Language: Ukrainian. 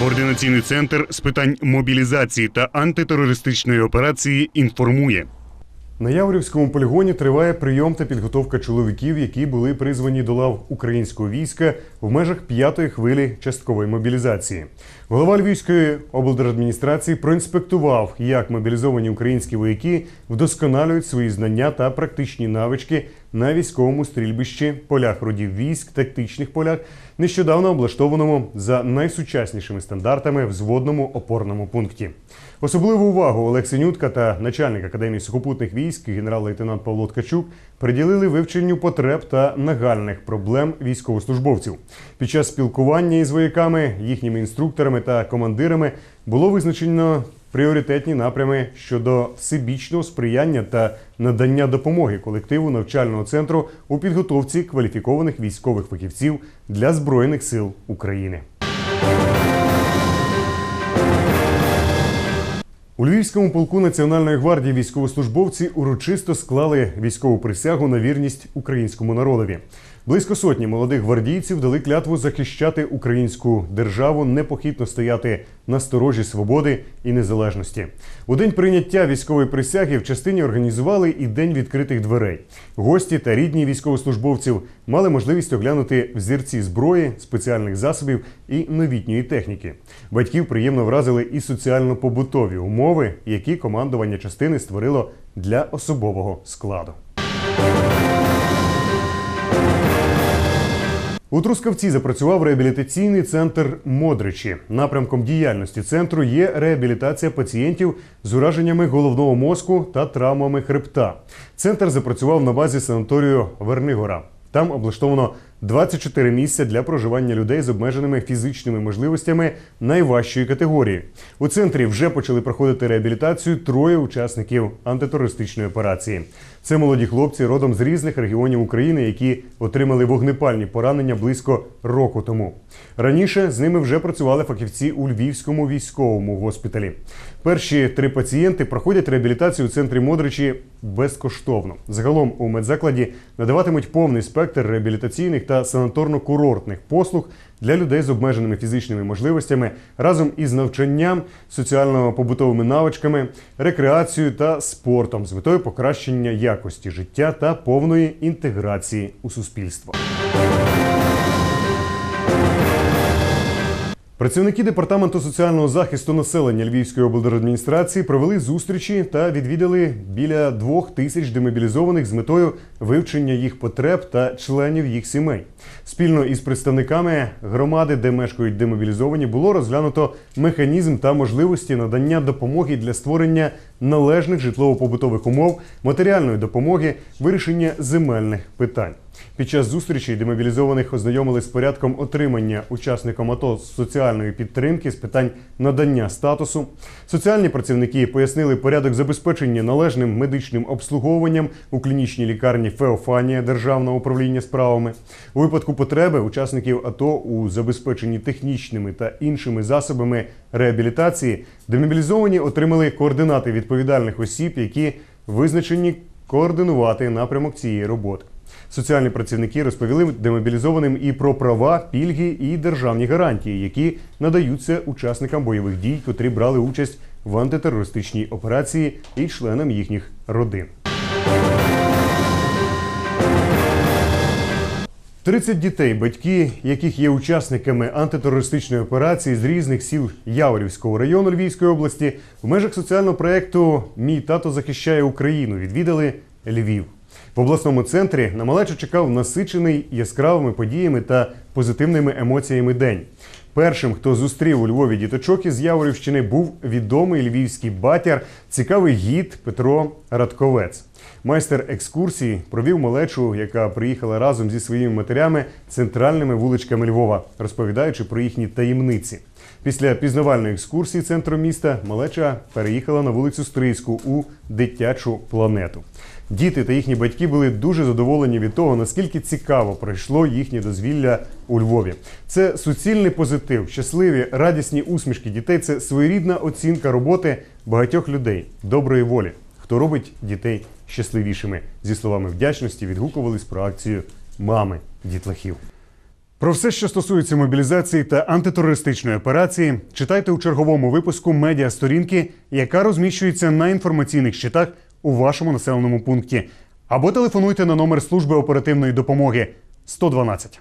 Координаційний центр з питань мобілізації та антитерористичної операції інформує. На Яворівському полігоні триває прийом та підготовка чоловіків, які були призвані до лав українського війська в межах п'ятої хвилі часткової мобілізації. Голова Львівської облдержадміністрації проінспектував, як мобілізовані українські вояки вдосконалюють свої знання та практичні навички на військовому стрільбищі, полях родів військ, тактичних полях, нещодавно облаштованому за найсучаснішими стандартами в зводному опорному пункті. Особливу увагу Олег Синютка та начальник академії сухопутних військ генерал-лейтенант Павло Ткачук приділили вивченню потреб та нагальних проблем військовослужбовців. Під час спілкування із вояками, їхніми інструкторами та командирами було визначено пріоритетні напрями щодо всебічного сприяння та надання допомоги колективу навчального центру у підготовці кваліфікованих військових фахівців для збройних сил України. У Львівському полку Національної гвардії військовослужбовці урочисто склали військову присягу на вірність українському народові. Близько сотні молодих гвардійців дали клятву захищати українську державу, непохитно стояти на сторожі свободи і незалежності. У день прийняття військової присяги в частині організували і день відкритих дверей. Гості та рідні військовослужбовців мали можливість оглянути взірці зброї, спеціальних засобів і новітньої техніки. Батьків приємно вразили і соціально-побутові умови, які командування частини створило для особового складу. У Трускавці запрацював реабілітаційний центр Модричі. Напрямком діяльності центру є реабілітація пацієнтів з ураженнями головного мозку та травмами хребта. Центр запрацював на базі санаторію Вернигора. Там облаштовано 24 місця для проживання людей з обмеженими фізичними можливостями найважчої категорії. У центрі вже почали проходити реабілітацію троє учасників антитерористичної операції. Це молоді хлопці родом з різних регіонів України, які отримали вогнепальні поранення близько року тому. Раніше з ними вже працювали фахівці у Львівському військовому госпіталі. Перші три пацієнти проходять реабілітацію у центрі Модричі безкоштовно. Загалом у медзакладі надаватимуть повний спектр реабілітаційних та санаторно-курортних послуг для людей з обмеженими фізичними можливостями разом із навчанням, соціально-побутовими навичками, рекреацією та спортом з метою покращення якості життя та повної інтеграції у суспільство. Працівники департаменту соціального захисту населення Львівської облдержадміністрації провели зустрічі та відвідали біля двох тисяч демобілізованих з метою вивчення їх потреб та членів їх сімей. Спільно із представниками громади, де мешкають демобілізовані, було розглянуто механізм та можливості надання допомоги для створення належних житлово-побутових умов, матеріальної допомоги, вирішення земельних питань. Під час зустрічі демобілізованих ознайомили з порядком отримання учасникам АТО соціальної підтримки з питань надання статусу. Соціальні працівники пояснили порядок забезпечення належним медичним обслуговуванням у клінічній лікарні Феофанія Державного управління справами. У випадку потреби учасників АТО у забезпеченні технічними та іншими засобами реабілітації демобілізовані отримали координати відповідальних осіб, які визначені координувати напрямок цієї роботи. Соціальні працівники розповіли демобілізованим і про права, пільги і державні гарантії, які надаються учасникам бойових дій, котрі брали участь в антитерористичній операції і членам їхніх родин. 30 дітей, батьки яких є учасниками антитерористичної операції з різних сіл Яворівського району Львівської області, в межах соціального проєкту Мій тато захищає Україну відвідали Львів. В обласному центрі на малечу чекав насичений яскравими подіями та позитивними емоціями день. Першим, хто зустрів у Львові діточок із Яворівщини, був відомий львівський батяр, цікавий гід Петро Радковець. Майстер екскурсії провів малечу, яка приїхала разом зі своїми матерями центральними вуличками Львова, розповідаючи про їхні таємниці. Після пізнавальної екскурсії центром міста малеча переїхала на вулицю Стрийську у дитячу планету. Діти та їхні батьки були дуже задоволені від того, наскільки цікаво пройшло їхнє дозвілля у Львові. Це суцільний позитив, щасливі, радісні усмішки дітей. Це своєрідна оцінка роботи багатьох людей, доброї волі, хто робить дітей щасливішими. Зі словами вдячності відгукувались про акцію мами дітлахів. Про все, що стосується мобілізації та антитерористичної операції, читайте у черговому випуску медіа сторінки, яка розміщується на інформаційних щитах у вашому населеному пункті, або телефонуйте на номер служби оперативної допомоги 112.